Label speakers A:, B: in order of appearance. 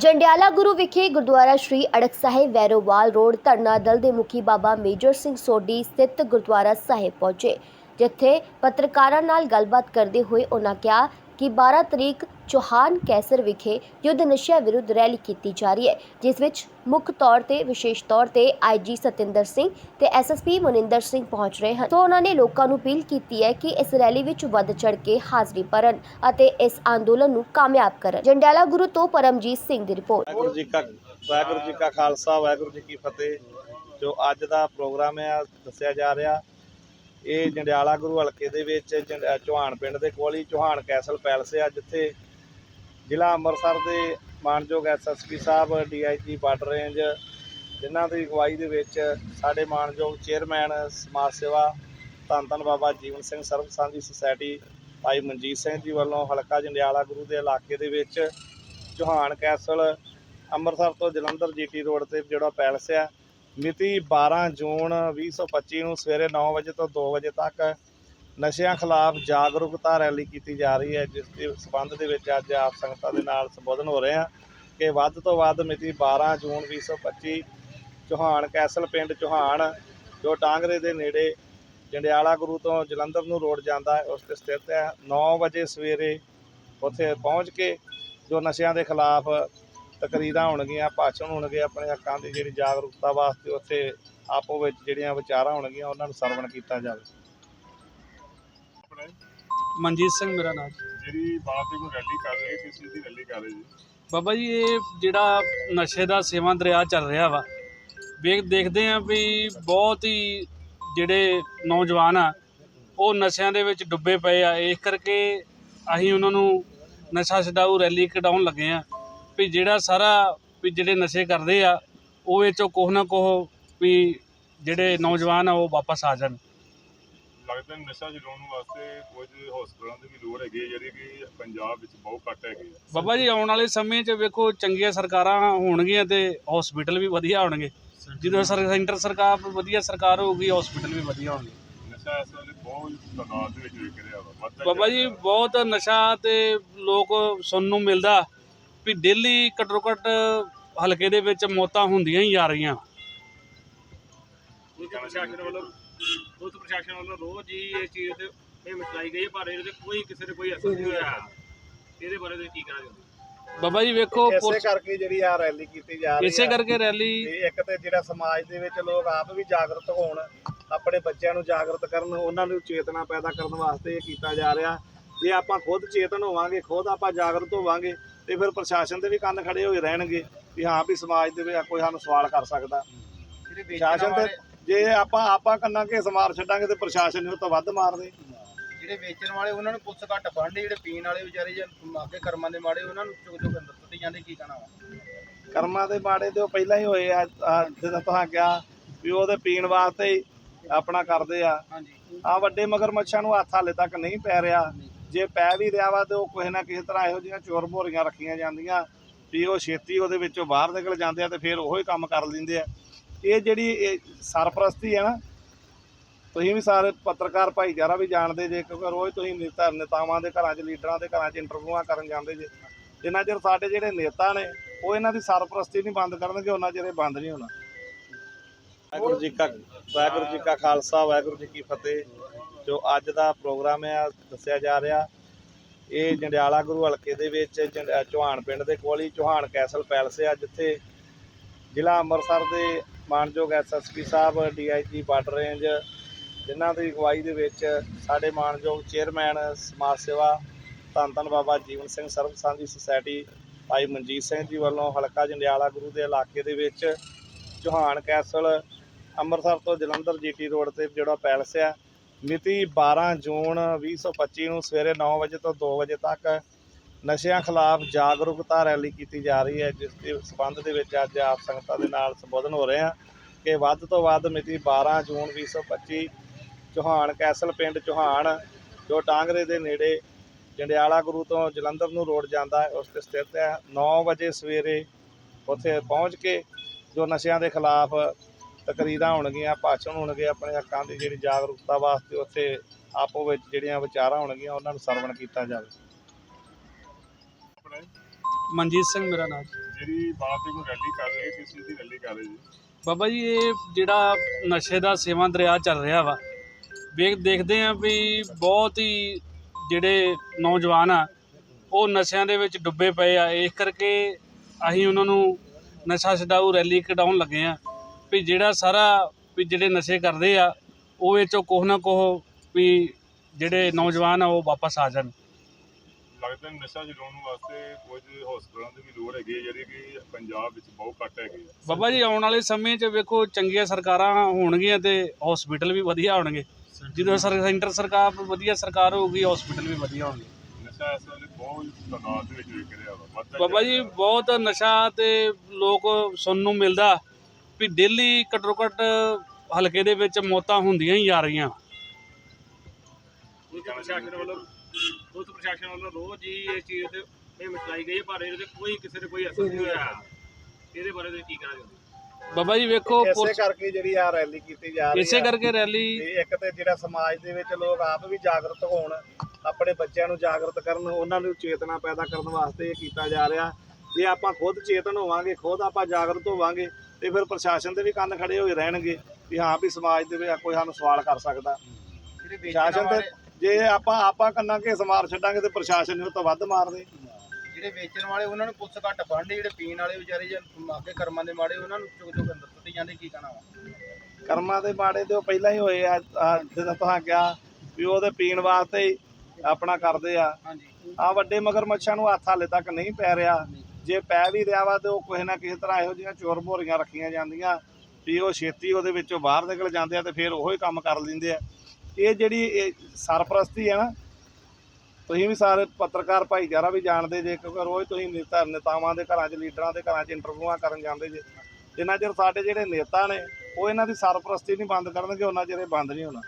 A: ਜੰਡਿਆਲਾ ਗੁਰੂ ਵਿਖੇ ਗੁਰਦੁਆਰਾ ਸ਼੍ਰੀ ਅੜਕ ਸਾਹਿਬ ਵੈਰੋਵਾਲ ਰੋਡ ਧਰਨਾ ਦਲ ਦੇ ਮੁਖੀ ਬਾਬਾ ਮੇਜਰ ਸਿੰਘ ਸੋਢੀ ਸਥਿਤ ਗੁਰਦੁਆਰਾ ਸਾਹਿਬ ਪਹੁੰਚੇ, ਜਿੱਥੇ ਪੱਤਰਕਾਰਾਂ ਨਾਲ ਗੱਲਬਾਤ ਕਰਦੇ ਹੋਏ ਉਹਨਾਂ ਕਿਹਾ ਕਿ 12 ਤਰੀਕ ਚੌਹਾਨ ਕੈਸਰ ਵਿਖੇ ਯੁੱਧ ਨਸ਼ਿਆਂ ਵਿਰੁੱਧ ਰੈਲੀ ਕੀਤੀ ਜਾ ਰਹੀ ਹੈ, ਜਿਸ ਵਿੱਚ ਮੁੱਖ ਤੌਰ ਤੇ, ਵਿਸ਼ੇਸ਼ ਤੌਰ ਤੇ ਆਈਜੀ ਸਤਿੰਦਰ ਸਿੰਘ ਤੇ ਐਸਐਸਪੀ ਮਨਿੰਦਰ ਸਿੰਘ ਪਹੁੰਚ ਰਹੇ ਹਨ। ਤੋਂ ਉਹਨਾਂ ਨੇ ਲੋਕਾਂ ਨੂੰ ਅਪੀਲ ਕੀਤੀ ਹੈ ਕਿ ਇਸ ਰੈਲੀ ਵਿੱਚ ਵੱਧ ਚੜ ਕੇ ਹਾਜ਼ਰੀ ਭਰਨ ਅਤੇ ਇਸ ਅੰਦੋਲਨ ਨੂੰ ਕਾਮਯਾਬ ਕਰਨ। ਜੰਡਿਆਲਾ ਗੁਰੂ ਤੋਂ ਪਰਮਜੀਤ ਸਿੰਘ ਦੀ ਰਿਪੋਰਟ।
B: ਵਾਹਿਗੁਰੂ ਜੀ ਕਾ ਵਾਹਿਗੁਰੂ ਜੀ ਕਾ ਖਾਲਸਾ, ਵਾਹਿਗੁਰੂ ਜੀ ਕੀ ਫਤਿਹ। ਜੋ ਅੱਜ ਦਾ ਪ੍ਰੋਗਰਾਮ ਹੈ ਦੱਸਿਆ ਜਾ ਰਿਹਾ ਇਹ ਜੰਡਿਆਲਾ ਗੁਰੂ ਹਲਕੇ ਦੇ ਵਿੱਚ ਜੰ- ਚੌਹਾਨ ਪਿੰਡ ਦੇ ਕੋਲ ਹੀ ਚੌਹਾਨ ਕੈਸਲ ਪੈਲਸ ਆ, ਜਿੱਥੇ ਜ਼ਿਲ੍ਹਾ ਅੰਮ੍ਰਿਤਸਰ ਦੇ ਮਾਨਯੋਗ SSP Sahib D I G border range ਜਿਨ੍ਹਾਂ ਦੀ ਅਗਵਾਈ ਦੇ ਵਿੱਚ ਸਾਡੇ ਮਾਨਯੋਗ ਚੇਅਰਮੈਨ, ਸਮਾਜ ਸੇਵਾ, ਧੰਨ ਧੰਨ ਬਾਬਾ ਜੀਵਨ ਸਿੰਘ ਸਰਬ ਸੁਸਾਇਟੀ, ਭਾਈ ਮਨਜੀਤ ਸਿੰਘ ਜੀ ਵੱਲੋਂ ਹਲਕਾ ਜੰਡਿਆਲਾ ਗੁਰੂ ਦੇ ਇਲਾਕੇ ਦੇ ਵਿੱਚ ਚੌਹਾਨ ਕੈਸਲ ਅੰਮ੍ਰਿਤਸਰ ਤੋਂ ਜਲੰਧਰ ਜੀਟੀ ਰੋਡ ਤੇ ਜਿਹੜਾ ਪੈਲਸ ਆ ਮਿਤੀ 12 ਜੂਨ 2025 ਨੂੰ ਸਵੇਰੇ 9 ਵਜੇ ਤੋਂ 2 ਵਜੇ ਤੱਕ ਨਸ਼ਿਆਂ ਖਿਲਾਫ ਜਾਗਰੂਕਤਾ ਰੈਲੀ ਕੀਤੀ ਜਾ ਰਹੀ ਹੈ, ਜਿਸ ਦੇ ਸਬੰਧ ਦੇ ਵਿੱਚ ਅੱਜ ਆਪ ਸੰਗਤਾਂ ਦੇ ਨਾਲ ਸੰਬੋਧਨ ਹੋ ਰਹੇ ਆ ਕਿ ਵੱਧ ਤੋਂ ਵੱਧ ਮਿਤੀ 12 ਜੂਨ 2025 ਚੌਹਾਨ ਕੈਸਲ ਪਿੰਡ ਚੌਹਾਨ, ਜੋ ਟਾਂਗਰੇ ਦੇ ਨੇੜੇ ਜੰਡਿਆਲਾ ਗੁਰੂ ਤੋਂ ਜਲੰਧਰ ਨੂੰ ਰੋਡ ਜਾਂਦਾ ਹੈ, ਉਸ ਤੇ ਸਥਿਤ ਹੈ। 9 ਵਜੇ ਸਵੇਰੇ ਉੱਥੇ ਪਹੁੰਚ ਕੇ ਜੋ ਨਸ਼ਿਆਂ ਦੇ ਖਿਲਾਫ ਤਕਰੀਰਾਂ ਹੋਣਗੀਆਂ ਭਾਸ਼ਣ ਹੋਣਗੇ ਆਪਣੇ ਹੱਕਾਂ ਦੀ ਜਿਹੜੀ ਜਾਗਰੂਕਤਾ ਵਾਸਤੇ ਉੱਥੇ ਆਪੋ ਵਿੱਚ ਜਿਹੜੀਆਂ ਵਿਚਾਰਾਂ ਹੋਣਗੀਆਂ ਉਹਨਾਂ ਨੂੰ ਸਰਵਣ ਕੀਤਾ ਜਾਵੇ।
C: ਮਨਜੀਤ ਸਿੰਘ ਮੇਰਾ ਨਾਮ।
D: ਜਿਹੜੀ ਬਾਤ ਦੀ ਕੋਈ ਰੈਲੀ ਕਰ ਰਹੇ ਕਿਸ ਚੀਜ਼ ਦੀ ਰੈਲੀ ਕਰ ਰਹੇ ਜੀ?
C: ਬਾਬਾ ਜੀ ਇਹ ਜਿਹੜਾ ਨਸ਼ੇ ਦਾ ਸੇਵਨ ਦਰਿਆ ਚੱਲ ਰਿਹਾ ਵਾ ਵੇਖ ਦੇਖਦੇ ਆ ਵੀ ਬਹੁਤ ਹੀ ਜਿਹੜੇ ਨੌਜਵਾਨ ਆ ਉਹ ਨਸ਼ਿਆਂ ਦੇ ਵਿੱਚ ਡੁੱਬੇ ਪਏ ਆ। ਇਸ ਕਰਕੇ ਅਸੀਂ ਉਹਨਾਂ ਨੂੰ ਨਸ਼ਾ ਛਡਾਊ ਰੈਲੀ ਕਢਾਉਣ ਲੱਗੇ ਆ ਵੀ ਜਿਹੜਾ ਸਾਰਾ ਵੀ ਜਿਹੜੇ ਨਸ਼ੇ ਕਰਦੇ ਆ ਉਹ ਇਹ ਚੋਂ ਕੁਛ ਨਾ ਕੁਛ ਵੀ ਜਿਹੜੇ ਨੌਜਵਾਨ ਆ ਉਹ ਵਾਪਸ ਆ ਜਾਣ।
D: ਲੱਗਦਾ ਨਸ਼ਾ ਛਡਾਉਣ ਵਾਸਤੇ ਕੁਝ ਹਸਪਤਾਲਾਂ ਦੀ ਵੀ ਲੋੜ ਹੈਗੀ ਹੈ ਜਿਹੜੀ ਕਿ ਪੰਜਾਬ ਵਿੱਚ ਬਹੁਤ ਘੱਟ ਹੈਗੀ ਹੈ
C: ਬਾਬਾ ਜੀ ਆਉਣ ਵਾਲੇ ਸਮੇਂ 'ਚ ਵੇਖੋ ਚੰਗੀਆਂ ਸਰਕਾਰਾਂ ਹੋਣਗੀਆਂ ਤੇ ਹਸਪੀਟਲ ਵੀ ਵਧੀਆ ਹੋਣਗੇ। ਜਦੋਂ ਸਰ ਸੈਂਟਰ ਸਰਕਾਰ ਵਧੀਆ ਸਰਕਾਰ ਹੋਊਗੀ ਹਸਪੀਟਲ ਵੀ ਵਧੀਆ ਹੋਣਗੇ।
D: ਨਸ਼ਾ ਇਸ ਵੇਲੇ ਬਹੁਤ ਤਾਦਾਦ ਦੇ ਵਿੱਚ ਵਿਕ ਰਿਹਾ ਵਾ ਵੱਧਦਾ
C: ਬਾਬਾ ਜੀ ਬਹੁਤ ਨਸ਼ਾ ਤੇ ਲੋਕ ਸੁਣਨ ਨੂੰ ਮਿਲਦਾ। ਵੀ ਡੇਲੀ ਘੱਟੋ ਘੱਟ ਹਲਕੇ ਦੇ ਵਿੱਚ ਮੌਤਾਂ ਹੁੰਦੀਆਂ ਹੀ ਜਾ ਰਹੀਆਂ।
D: ਪੁਲਿਸ ਪ੍ਰਸ਼ਾਸਨ
E: ਵੱਲੋਂ ਪੁਲਿਸ ਪ੍ਰਸ਼ਾਸਨ ਵੱਲੋਂ ਰੋਜ਼ ਹੀ ਇਹ ਚੀਜ਼ ਤੇ ਇਹ ਮਚਾਈ ਗਈ ਹੈ, ਪਰ ਇਹਦੇ ਤੇ ਕੋਈ ਕਿਸੇ ਤੇ ਕੋਈ ਅਸਰ ਨਹੀਂ ਹੋਇਆ। ਇਹਦੇ ਬਾਰੇ ਤੁਸੀਂ ਕੀ ਕਹਿਣਾ ਚਾਹੁੰਦੇ
C: ਬਾਬਾ ਜੀ ਵੇਖੋ
B: ਇਸੇ
C: ਪੁਲਿਸ-
B: ਕਰਕੇ ਜਿਹੜੀ ਆ ਰੈਲੀ ਕੀਤੀ ਜਾ ਰਹੀ
C: ਇਸੇ
B: ਹੈ
C: ਕਰਕੇ ਰੈਲੀ
B: ਤੇ ਇੱਕ ਤੇ ਜਿਹੜਾ ਸਮਾਜ ਦੇ ਵਿੱਚ ਲੋਕ ਆਪ ਵੀ ਜਾਗਰੂਕ ਹੋਣ ਆਪਣੇ ਬੱਚਿਆਂ ਨੂੰ ਜਾਗਰੂਕ ਕਰਨ ਉਹਨਾਂ ਨੂੰ ਚੇਤਨਾ ਪੈਦਾ ਕਰਨ ਵਾਸਤੇ ਇਹ ਕੀਤਾ ਜਾ ਰਿਹਾ। ਜੇ ਆਪਾਂ ਖੁਦ ਚੇਤਨ ਹੋਵਾਂਗੇ ਖੁਦ ਆਪਾਂ ਜਾਗਰੂਕ ਹੋਵਾਂਗੇ ਤੇ ਫਿਰ ਪ੍ਰਸ਼ਾਸਨ ਦੇ ਵੀ ਕੰਨ ਖੜੇ ਹੋਏ ਰਹਿਣਗੇ ਵੀ ਹਾਂ ਵੀ ਸਮਾਜ ਦੇ ਵਿੱਚ ਕੋਈ ਸਾਨੂੰ ਸਵਾਲ ਕਰ ਸਕਦਾ। ਪ੍ਰਸ਼ਾਸਨ ਤੇ ਜੇ ਆਪਾਂ ਆਪਾਂ ਕੰਨਾਂਗੇ ਸਮਾਰ ਛੱਡਾਂਗੇ ਤੇ ਪ੍ਰਸ਼ਾਸਨ ਨੇ ਤੋਂ ਵੱਧ ਮਾਰਦੇ
F: ਜਿਹੜੇ ਵੇਚਣ ਵਾਲੇ ਉਹਨਾਂ ਨੂੰ ਪੁਲਿਸ ਘੱਟ ਫੜਦੀ ਜਿਹੜੇ ਪੀਣ ਵਾਲੇ ਵਿਚਾਰੇ ਜਾਂ ਮਾਗੇ ਕਰਮਾਂ ਦੇ ਮਾੜੇ ਉਹਨਾਂ ਨੂੰ ਚੁੱਕ ਚੁੱਕ ਅੰਦਰ ਸੁੱਟੀ ਜਾਂਦੇ ਕੀ ਕਹਿਣਾ ਵਾ?
B: ਕਰਮਾਂ ਦੇ ਮਾੜੇ ਤੇ ਉਹ ਪਹਿਲਾਂ ਹੀ ਹੋਏ ਆ ਜਿੱਦਾਂ ਤੁਸੀਂ ਕਿਹਾ ਵੀ ਉਹਦੇ ਪੀਣ ਵਾਸਤੇ ਆਪਣਾ ਕਰਦੇ ਆ।
F: ਹਾਂਜੀ।
B: ਆ ਵੱਡੇ ਮਗਰਮੱਛਾਂ ਨੂੰ ਹੱਥ ਹਾਲੇ ਤੱਕ ਨਹੀਂ ਪੈ ਰਿਹਾ। ਜੇ ਪੈ ਵੀ ਰਿਹਾ ਵਾ ਤੇ ਉਹ ਕਿਸੇ ਨਾ ਕਿਸੇ ਤਰ੍ਹਾਂ ਇਹੋ ਜਿਹੀਆਂ ਚੋਰ ਭੋਰੀਆਂ ਰੱਖੀਆਂ ਜਾਂਦੀਆਂ, ਵੀ ਉਹ ਛੇਤੀ ਉਹਦੇ ਵਿੱਚੋਂ ਬਾਹਰ ਨਿਕਲ ਜਾਂਦੇ ਆ ਤੇ ਫਿਰ ਉਹੀ ਕੰਮ ਕਰ ਲੈਂਦੇ ਆ। ਇਹ ਜਿਹੜੀ ਇਹ ਸਰਪ੍ਰਸਤੀ ਹੈ ਨਾ, ਤੁਸੀਂ ਵੀ ਸਾਰੇ ਪੱਤਰਕਾਰ ਭਾਈਚਾਰਾ ਵੀ ਜਾਣਦੇ ਜੇ, ਕਿਉਂਕਿ ਰੋਜ਼ ਤੁਸੀਂ ਨੇਤਾ, ਨੇਤਾਵਾਂ ਦੇ ਘਰਾਂ 'ਚ, ਲੀਡਰਾਂ ਦੇ ਘਰਾਂ 'ਚ ਇੰਟਰਵਿਊਆਂ ਕਰਨ ਜਾਂਦੇ ਜੇ। ਜਿੰਨਾ ਚਿਰ ਸਾਡੇ ਜਿਹੜੇ ਨੇਤਾ ਨੇ, ਉਹ ਇਹਨਾਂ ਦੀ ਸਰਪ੍ਰਸਤੀ ਨਹੀਂ ਬੰਦ ਕਰਨਗੇ, ਉਹਨਾਂ ਚਿਰ ਇਹ ਬੰਦ ਨਹੀਂ ਹੋਣਾ। ਵਾਹਿਗੁਰੂ ਜੀ ਕਾ ਵਾਹਿਗੁਰੂ ਜੀ ਕਾ ਖਾਲਸਾ, ਵਾਹਿਗੁਰੂ ਜੀ ਕੀ ਫਤਿਹ। ਜੋ ਅੱਜ ਦਾ ਪ੍ਰੋਗਰਾਮ ਹੈ ਦੱਸਿਆ ਜਾ ਰਿਹਾ। ਇਹ ਜੰਡਿਆਲਾ ਗੁਰੂ ਹਲਕੇ ਦੇ ਵਿੱਚ ਜੰਡ- ਚੌਹਾਨ ਪਿੰਡ ਦੇ ਕੋਲ ਹੀ ਚੌਹਾਨ ਕੈਸਲ ਪੈਲਸ ਆ ਜਿੱਥੇ ਜ਼ਿਲ੍ਹਾ ਅੰਮ੍ਰਿਤਸਰ ਦੇ ਮਾਨਯੋਗ SSP Sahib D I G border range, ਜਿਨ੍ਹਾਂ ਦੀ ਅਗਵਾਈ ਦੇ ਵਿੱਚ ਸਾਡੇ ਮਾਨਯੋਗ ਚੇਅਰਮੈਨ ਸਮਾਜ ਸੇਵਾ ਧੰਨ ਧੰਨ ਬਾਬਾ ਜੀਵਨ ਸਿੰਘ ਸਰਬ ਸਾਂਝੀ ਸੁਸਾਇਟੀ, ਭਾਈ ਮਨਜੀਤ ਸਿੰਘ ਜੀ ਵੱਲੋਂ ਹਲਕਾ ਜੰਡਿਆਲਾ ਗੁਰੂ ਦੇ ਇਲਾਕੇ ਦੇ ਵਿੱਚ ਚੌਹਾਨ ਕੈਸਲ ਅੰਮ੍ਰਿਤਸਰ ਤੋਂ ਜਲੰਧਰ ਜੀਟੀ ਰੋਡ ਤੇ ਜਿਹੜਾ ਪੈਲਸ ਆ ਮਿਤੀ 12 ਜੂਨ 2025 ਨੂੰ ਸਵੇਰੇ 9 ਵਜੇ ਤੋਂ 2 ਵਜੇ ਤੱਕ ਨਸ਼ਿਆਂ ਖਿਲਾਫ ਜਾਗਰੂਕਤਾ ਰੈਲੀ ਕੀਤੀ ਜਾ ਰਹੀ ਹੈ, ਜਿਸ ਦੇ ਸਬੰਧ ਦੇ ਵਿੱਚ ਅੱਜ ਆਪ ਸੰਗਤਾਂ ਦੇ ਨਾਲ ਸੰਬੋਧਨ ਹੋ ਰਹੇ ਆ ਕਿ ਵੱਧ ਤੋਂ ਵੱਧ ਮਿਤੀ 12 ਜੂਨ 2025 ਚੌਹਾਨ ਕੈਸਲ ਪਿੰਡ ਚੌਹਾਨ, ਜੋ ਟਾਂਗਰੇ ਦੇ ਨੇੜੇ ਜੰਡਿਆਲਾ ਗੁਰੂ ਤੋਂ ਜਲੰਧਰ ਨੂੰ ਰੋਡ ਜਾਂਦਾ ਹੈ, ਉਸ ਤੇ ਸਥਿਤ ਹੈ। 9 ਵਜੇ ਸਵੇਰੇ ਉੱਥੇ ਪਹੁੰਚ ਕੇ ਜੋ ਨਸ਼ਿਆਂ ਦੇ ਖਿਲਾਫ ਤਕਰੀਰਾਂ ਹੋਣਗੀਆਂ ਭਾਸ਼ਣ ਹੋਣਗੇ ਆਪਣੇ ਹੱਕਾਂ ਦੀ ਜਿਹੜੀ ਜਾਗਰੂਕਤਾ ਵਾਸਤੇ ਉੱਥੇ ਆਪੋ ਵਿੱਚ ਜਿਹੜੀਆਂ ਵਿਚਾਰਾਂ ਹੋਣਗੀਆਂ ਉਹਨਾਂ ਨੂੰ ਸਰਵਣ ਕੀਤਾ ਜਾਵੇ।
C: ਮਨਜੀਤ ਸਿੰਘ ਮੇਰਾ ਨਾਮ।
D: ਜਿਹੜੀ ਬਾਤ ਤੇ ਕੋਈ ਰੈਲੀ ਕਰ ਰਹੇ ਕਿਸ ਚੀਜ਼ ਦੀ ਰੈਲੀ ਕਰ ਰਹੇ ਜੀ?
C: ਬਾਬਾ ਜੀ ਇਹ ਜਿਹੜਾ ਨਸ਼ੇ ਦਾ ਸੇਵਾ ਦਰਿਆ ਚੱਲ ਰਿਹਾ ਵਾ ਵੇਖ ਦੇਖਦੇ ਆ ਵੀ ਬਹੁਤ ਹੀ ਜਿਹੜੇ ਨੌਜਵਾਨ ਆ ਉਹ ਨਸ਼ਿਆਂ ਦੇ ਵਿੱਚ ਡੁੱਬੇ ਪਏ ਆ। ਇਸ ਕਰਕੇ ਅਸੀਂ ਉਹਨਾਂ ਨੂੰ ਨਸ਼ਾ ਛਡਾਊ ਰੈਲੀ ਕਢਾਉਣ ਲੱਗੇ ਆ ਵੀ ਜਿਹੜਾ ਸਾਰਾ ਵੀ ਜਿਹੜੇ ਨਸ਼ੇ ਕਰਦੇ ਆ ਉਹ ਇਹ ਚੋਂ ਕੁਛ ਨਾ ਕੁਛ ਵੀ ਜਿਹੜੇ ਨੌਜਵਾਨ ਆ ਉਹ ਵਾਪਸ ਆ ਜਾਣ।
D: ਲੱਗਦਾ ਨਸ਼ਾ ਛਡਾਉਣ ਵਾਸਤੇ ਕੁਝ ਹਸਪਤਾਲਾਂ ਦੀ ਵੀ ਲੋੜ ਹੈਗੀ ਹੈ ਜਿਹੜੀ ਕਿ ਪੰਜਾਬ ਵਿੱਚ ਬਹੁਤ ਘੱਟ ਹੈਗੀ ਹੈ
C: ਬਾਬਾ ਜੀ ਆਉਣ ਵਾਲੇ ਸਮੇਂ 'ਚ ਵੇਖੋ ਚੰਗੀਆਂ ਸਰਕਾਰਾਂ ਹੋਣਗੀਆਂ ਤੇ ਹਸਪੀਟਲ ਵੀ ਵਧੀਆ ਹੋਣਗੇ। ਜਦੋਂ ਸੈਂਟਰ ਸਰਕਾਰ ਵਧੀਆ ਸਰਕਾਰ ਹੋਊਗੀ ਹਸਪੀਟਲ ਵੀ ਵਧੀਆ ਹੋਣਗੇ।
D: ਨਸ਼ਾ ਇਸ ਵੇਲੇ ਬਹੁਤ ਤਾਦਾਦ ਦੇ ਵਿੱਚ ਵਿਕ ਰਿਹਾ ਵਾ। ਵੱਧਦਾ
C: ਬਾਬਾ ਜੀ ਬਹੁਤ ਨਸ਼ਾ ਤੇ ਲੋਕ ਸੁਣਨ ਨੂੰ ਮਿਲਦਾ। ਵੀ ਡੇਲੀ ਘੱਟੋ ਘੱਟ ਹਲਕੇ ਦੇ ਵਿੱਚ ਮੌਤਾਂ ਹੁੰਦੀਆਂ ਹੀ ਜਾ ਰਹੀਆਂ।
E: ਪੁਲਿਸ ਪ੍ਰਸ਼ਾਸਨ ਵੱਲੋਂ ਪੁਲਿਸ ਪ੍ਰਸ਼ਾਸਨ ਵੱਲੋਂ ਰੋਜ਼ ਹੀ ਇਹ ਚੀਜ਼ ਤੇ ਇਹ ਮਿਟਾਈ ਗਈ ਹੈ, ਪਰ ਇਹਦੇ ਤੇ ਕੋਈ ਕਿਸੇ ਤੇ ਕੋਈ ਅਸਰ ਨਹੀਂ ਹੋਇਆ। ਇਹਦੇ ਬਾਰੇ ਤੁਸੀਂ ਕੀ ਕਹਿਣਾ ਚਾਹੁੰਦੇ ਹੋ?
C: ਬਾਬਾ ਜੀ ਵੇਖੋ
B: ਇਸੇ
C: ਪੁਲਿਸ-
B: ਕਰਕੇ ਜਿਹੜੀ ਆ ਰੈਲੀ ਕੀਤੀ ਜਾ ਰਹੀ
C: ਇਸੇ
B: ਆ।
C: ਕਰਕੇ ਰੈਲੀ
B: ਤੇ ਇੱਕ ਤੇ ਜਿਹੜਾ ਸਮਾਜ ਦੇ ਵਿੱਚ ਲੋਕ ਆਪ ਵੀ ਜਾਗਰੂਕ ਹੋਣ ਆਪਣੇ ਬੱਚਿਆਂ ਨੂੰ ਜਾਗਰੂਕ ਕਰਨ ਉਹਨਾਂ ਨੂੰ ਚੇਤਨਾ ਪੈਦਾ ਕਰਨ ਵਾਸਤੇ ਇਹ ਕੀਤਾ ਜਾ ਰਿਹਾ। ਜੇ ਆਪਾਂ ਖੁਦ ਚੇਤਨ ਹੋਵਾਂਗੇ ਖੁਦ ਆਪਾਂ ਜਾਗਰੂਕ ਹੋਵਾਂਗੇ ਤੇ ਫਿਰ ਪ੍ਰਸ਼ਾਸਨ ਦੇ ਵੀ ਕੰਨ ਖੜੇ ਹੋਏ ਰਹਿਣਗੇ ਵੀ ਹਾਂ ਵੀ ਸਮਾਜ ਦੇ ਵਿੱਚ ਕੋਈ ਸਾਨੂੰ ਸਵਾਲ ਕਰ ਸਕਦਾ। ਪ੍ਰਸ਼ਾਸਨ ਤੇ ਜੇ ਆਪਾਂ ਆਪਾਂ ਕੰਨਾਂ ਕੇ ਸਮਾਰ ਛੱਡਾਂਗੇ ਤੇ ਪ੍ਰਸ਼ਾਸਨ ਨੇ ਉਹ ਤੋਂ ਵੱਧ ਮਾਰਦੇ
F: ਜਿਹੜੇ ਵੇਚਣ ਵਾਲੇ ਉਹਨਾਂ ਨੂੰ ਪੁਲਿਸ ਘੱਟ ਫੜਦੇ ਜਿਹੜੇ ਪੀਣ ਵਾਲੇ ਵਿਚਾਰੇ ਜਾਂ ਅੱਗੇ ਕਰਮਾਂ ਦੇ ਮਾੜੇ ਉਹਨਾਂ ਨੂੰ ਚੁੱਕ ਚੁੱਕ ਅੰਦਰ ਸੁੱਟੀ ਜਾਂਦੇ ਕੀ ਕਹਿਣਾ ਵਾ?
B: ਕਰਮਾਂ ਦੇ ਮਾੜੇ ਤੇ ਉਹ ਪਹਿਲਾਂ ਹੀ ਹੋਏ ਆ ਜਦੋਂ ਤੁਸੀਂ ਕਿਹਾ ਵੀ ਉਹਦੇ ਪੀਣ ਵਾਸਤੇ ਆਪਣਾ ਕਰਦੇ ਆ। ਆ ਵੱਡੇ ਮਗਰਮੱਛਾਂ ਨੂੰ ਹੱਥ ਹਾਲੇ ਤੱਕ ਨਹੀਂ ਪੈ ਰਿਹਾ। ਜੇ ਪੈ ਵੀ ਰਿਹਾ ਵਾ ਤੇ ਉਹ ਕਿਸੇ ਨਾ ਕਿਸੇ ਤਰ੍ਹਾਂ ਇਹੋ ਜਿਹੀਆਂ ਚੋਰ ਭੋਰੀਆਂ ਰੱਖੀਆਂ ਜਾਂਦੀਆਂ, ਵੀ ਉਹ ਛੇਤੀ ਉਹਦੇ ਵਿੱਚੋਂ ਬਾਹਰ ਨਿਕਲ ਜਾਂਦੇ ਆ ਤੇ ਫਿਰ ਉਹੀ ਕੰਮ ਕਰ ਲੈਂਦੇ ਆ। ਇਹ ਜਿਹੜੀ ਇਹ ਸਰਪ੍ਰਸਤੀ ਹੈ ਨਾ, ਤੁਸੀਂ ਵੀ ਸਾਰੇ ਪੱਤਰਕਾਰ ਭਾਈਚਾਰਾ ਵੀ ਜਾਣਦੇ ਜੇ, ਕਿਉਂਕਿ ਰੋਜ਼ ਤੁਸੀਂ ਨੇਤਾ, ਨੇਤਾਵਾਂ ਦੇ ਘਰਾਂ 'ਚ, ਲੀਡਰਾਂ ਦੇ ਘਰਾਂ 'ਚ ਇੰਟਰਵਿਊਆਂ ਕਰਨ ਜਾਂਦੇ ਜੇ। ਜਿੰਨਾ ਚਿਰ ਸਾਡੇ ਜਿਹੜੇ ਨੇਤਾ ਨੇ, ਉਹ ਇਹਨਾਂ ਦੀ ਸਰਪ੍ਰਸਤੀ ਨਹੀਂ ਬੰਦ ਕਰਨਗੇ, ਉਹਨਾਂ ਚਿਰ ਇਹ ਬੰਦ ਨਹੀਂ ਹੋਣਾ।